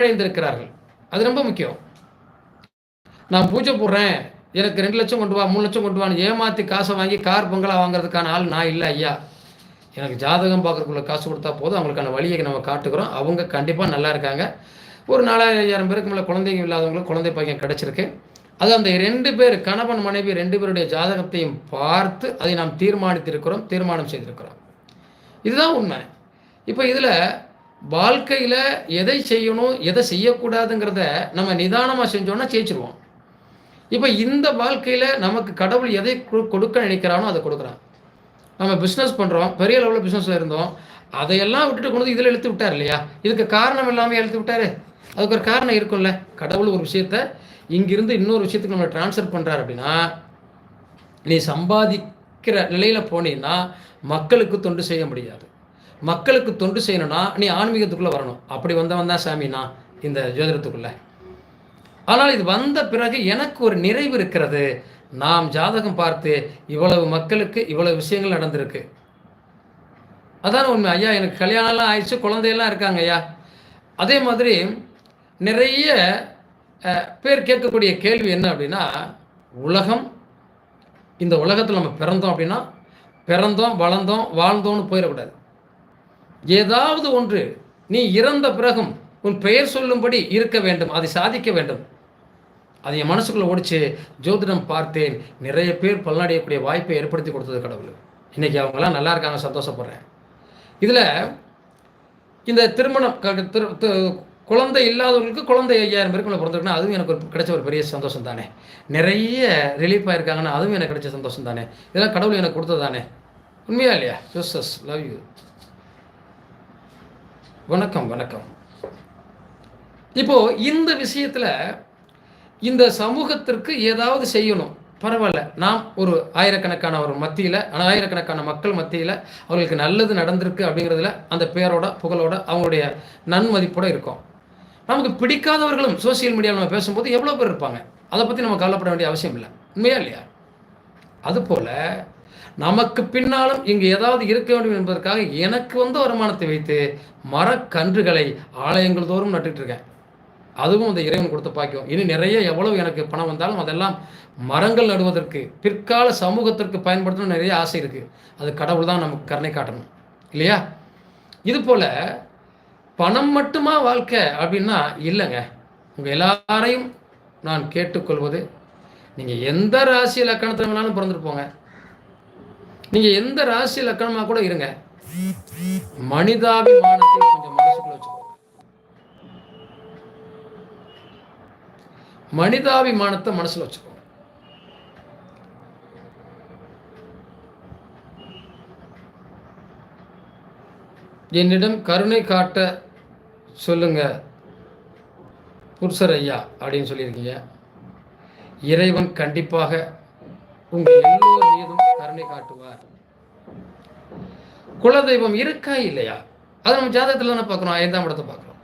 நலிவடைந்திருக்கிறார்கள் அது ரொம்ப முக்கியம். நான் பூஜை போடுறேன். எனக்கு ரெண்டு லட்சம் கொண்டு வா மூணு லட்சம் கொண்டு வான்னு ஏமாற்றி காசை வாங்கி கார் பங்களா வாங்குறதுக்கான ஆள் நான் இல்லை ஐயா. எனக்கு ஜாதகம் பார்க்கறதுக்குள்ள காசு கொடுத்தா போதும். அவங்களுக்கான வழியை நம்ம காட்டுக்கிறோம் அவங்க கண்டிப்பாக நல்லா இருக்காங்க. ஒரு நாலாயிரம் ஐயாயிரம் பேருக்கு மேலே குழந்தைங்க இல்லாதவங்களுக்கு குழந்தை பையன் கிடச்சிருக்கு. அது அந்த ரெண்டு பேர் கணவன் மனைவி ரெண்டு பேருடைய ஜாதகத்தையும் பார்த்து அதை நாம் தீர்மானித்திருக்கிறோம் தீர்மானம் செய்திருக்கிறோம். இதுதான் உண்மை. இப்போ இதில் வாழ்க்கையில் எதை செய்யணும் எதை செய்யக்கூடாதுங்கிறத நம்ம நிதானமாக செஞ்சோன்னா ஜெயிச்சிருவோம். இப்போ இந்த வாழ்க்கையில் நமக்கு கடவுள் எதை கொடுக்க நினைக்கிறானோ அதை கொடுக்குறான். நம்ம பிஸ்னஸ் பண்ணுறோம் பெரிய லெவலில் பிஸ்னஸில் இருந்தோம் அதையெல்லாம் விட்டுட்டு கொண்டு வந்து இதில் இழுத்து விட்டார் இல்லையா? இதுக்கு காரணம் இல்லாமல் இழுத்து விட்டாரு. அதுக்கு ஒரு காரணம் இருக்கும்ல. கடவுள் ஒரு விஷயத்த இங்கிருந்து இன்னொரு விஷயத்துக்கு நம்ம ட்ரான்ஸ்ஃபர் பண்ணுறாரு அப்படின்னா நீ சம்பாதிக்கிற நிலையில் போனீங்கன்னா மக்களுக்கு தொண்டு செய்ய முடியாது. மக்களுக்கு தொண்டு செய்யணும்னா நீ ஆன்மீகத்துக்குள்ளே வரணும். அப்படி வந்தவன் தான் சாமினா இந்த ஜோதிடத்துக்குள்ளே. ஆனால் இது வந்த பிறகு எனக்கு ஒரு நிறைவு இருக்கிறது. நாம் ஜாதகம் பார்த்து இவ்வளவு மக்களுக்கு இவ்வளவு விஷயங்கள் நடந்திருக்கு. அதான் உண்மை. ஐயா எனக்கு கல்யாணம்லாம் ஆயிடுச்சு குழந்தையெல்லாம் இருக்காங்க ஐயா. அதே மாதிரி நிறைய பேர் கேட்கக்கூடிய கேள்வி என்ன அப்படின்னா உலகம் இந்த உலகத்தில் நம்ம பிறந்தோம் அப்படின்னா பிறந்தோம் வளர்ந்தோம் வாழ்ந்தோம்னு போயிடக்கூடாது. ஏதாவது ஒன்று நீ இறந்த பிறகும் உன் பெயர் சொல்லும்படி இருக்க வேண்டும் அதை சாதிக்க வேண்டும். அது என் மனசுக்குள்ளே ஓடிச்சு ஜோதிடம் பார்த்தேன் நிறைய பேர் பலனடையக்கூடிய வாய்ப்பை ஏற்படுத்தி கொடுத்தது கடவுள். இன்றைக்கி அவங்களாம் நல்லா இருக்காங்க சந்தோஷப்படுறேன். இதில் இந்த திருமணம் குழந்தை இல்லாதவங்களுக்கு குழந்தை ஐயாயிரம் பேருக்கு மேலே பிறந்திருக்குன்னா அதுவும் எனக்கு ஒரு கிடைச்ச ஒரு பெரிய சந்தோஷம் தானே. நிறைய ரிலீஃப் ஆயிருக்காங்கன்னா அதுவும் எனக்கு கிடைச்ச சந்தோஷம் தானே. இதெல்லாம் கடவுள் எனக்கு கொடுத்தது தானே. உண்மையா இல்லையா? ஜோசஸ் லவ் யூ வணக்கம் வணக்கம். இப்போ இந்த விஷயத்துல இந்த சமூகத்திற்கு ஏதாவது செய்யணும். பரவாயில்ல. நாம் ஒரு ஆயிரக்கணக்கான ஒரு மத்தியில் ஆயிரக்கணக்கான மக்கள் மத்தியில் அவர்களுக்கு நல்லது நடந்திருக்கு அப்படிங்கிறதுல அந்த பேரோட புகழோட அவங்களுடைய நன்மதிப்போட இருக்கும். நமக்கு பிடிக்காதவர்களும் சோசியல் மீடியாவில் நம்ம பேசும்போது எவ்வளோ பேர் இருப்பாங்க? அதை பற்றி நம்ம கவலைப்பட வேண்டிய அவசியம் இல்லை. உண்மையா இல்லையா? அதுபோல் நமக்கு பின்னாலும் இங்கு ஏதாவது இருக்க வேண்டும் என்பதற்காக எனக்கு வந்த வருமானத்தை வைத்து மரக்கன்றுகளை ஆலயங்கள் தோறும் நட்டுட்டு இருக்கேன். அதுவும் அந்த இறைவன் கொடுத்த பாக்கியம். இனி நிறைய எவ்வளவு எனக்கு பணம் வந்தாலும் அதெல்லாம் மரங்கள் நடுவதற்கு பிற்கால சமூகத்திற்கு பயன்படுத்தணும் நிறைய ஆசை இருக்கு. அது கடவுள் தான் நமக்கு கருணை காட்டணும். இல்லையா? இது போல பணம் மட்டுமா வாழ்க்கை அப்படின்னா இல்லைங்க. உங்கள் எல்லாரையும் நான் கேட்டுக்கொள்வது நீங்கள் எந்த ராசி லக்கணத்தில் வேணாலும் பிறந்துட்டு போங்க. நீங்கள் எந்த ராசி லக்கணமாக கூட இருங்க. மனிதாபிமானத்தை கொஞ்சம் மனசுக்குள்ள வச்சுக்கோங்க. மனிதாபிமானத்தை மனசுல வச்சுக்கோங்க. என்னிடம் கருணை காட்ட சொல்லுங்க. புருஷர் ஐயா அப்படின்னு சொல்லியிருக்கீங்க. இறைவன் கண்டிப்பாக உங்கள் எல்லோர் மீதும் கருணை காட்டுவார். குலதெய்வம் இருக்கா இல்லையா? அது நம்ம ஜாதகத்தில் தானே பார்க்குறோம் ஐந்தாம் இடத்தை பார்க்குறோம்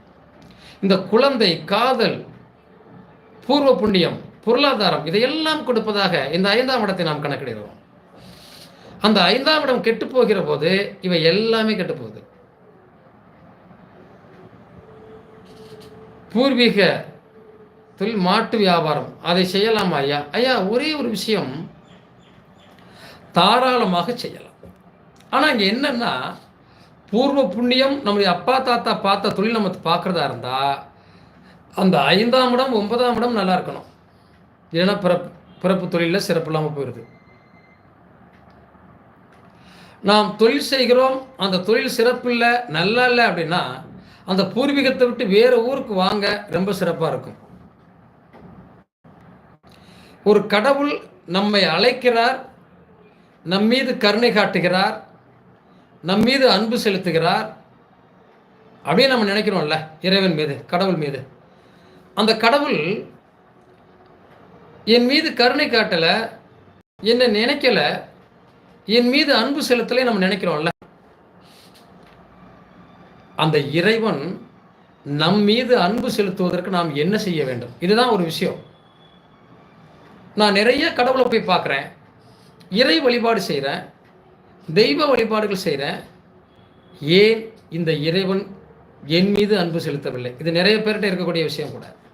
இந்த குழந்தை காதல் பூர்வ புண்ணியம் பொருளாதாரம் இதையெல்லாம் கொடுப்பதாக இந்த ஐந்தாம் இடத்தை நாம் கணக்கிடுகிறோம். அந்த ஐந்தாம் இடம் கெட்டு போகிற போது இவை எல்லாமே கெட்டு போகுது. பூர்வீக தொழில் மாட்டு வியாபாரம் அதை செய்யலாமா ஐயா? ஐயா ஒரே ஒரு விஷயம். தாராளமாக செய்யலாம். ஆனால் இங்கே என்னென்னா பூர்வ புண்ணியம் நம்முடைய அப்பா தாத்தா பார்த்த தொழில் நம்ம பார்க்குறதா இருந்தால் அந்த ஐந்தாம் இடம் ஒன்பதாம் இடம் நல்லா இருக்கணும். இல்லைன்னா பிறப்பு பிறப்பு தொழிலில் சிறப்பு இல்லாமல் போயிடுது நாம் தொழில் செய்கிறோம் அந்த தொழில் சிறப்பு இல்லை நல்லா இல்லை அப்படின்னா அந்த பூர்வீகத்தை விட்டு வேற ஊருக்கு வாங்க ரொம்ப சிறப்பாக இருக்கும். ஒரு கடவுள் நம்மை அழைக்கிறார் நம் மீது கருணை காட்டுகிறார் நம் மீது அன்பு செலுத்துகிறார். அப்படியே நம்ம நினைக்கிறோம்ல இறைவன் மீது கடவுள் மீது. அந்த கடவுள் என் மீது கருணை காட்டலை என்னை நினைக்கலை என் மீது அன்பு செலுத்தலை நம்ம நினைக்கிறோம்ல. அந்த இறைவன் நம் மீது அன்பு செலுத்துவதற்கு நாம் என்ன செய்ய வேண்டும்? இதுதான் ஒரு விஷயம். நான் நிறைய கடவுளை போய் பார்க்குறேன். இறை வழிபாடு செய்கிறேன் தெய்வ வழிபாடுகள் செய்கிறேன் ஏன் இந்த இறைவன் என் மீது அன்பு செலுத்தவில்லை? இது நிறைய பேர்கிட்ட இருக்கக்கூடிய விஷயம் கூட.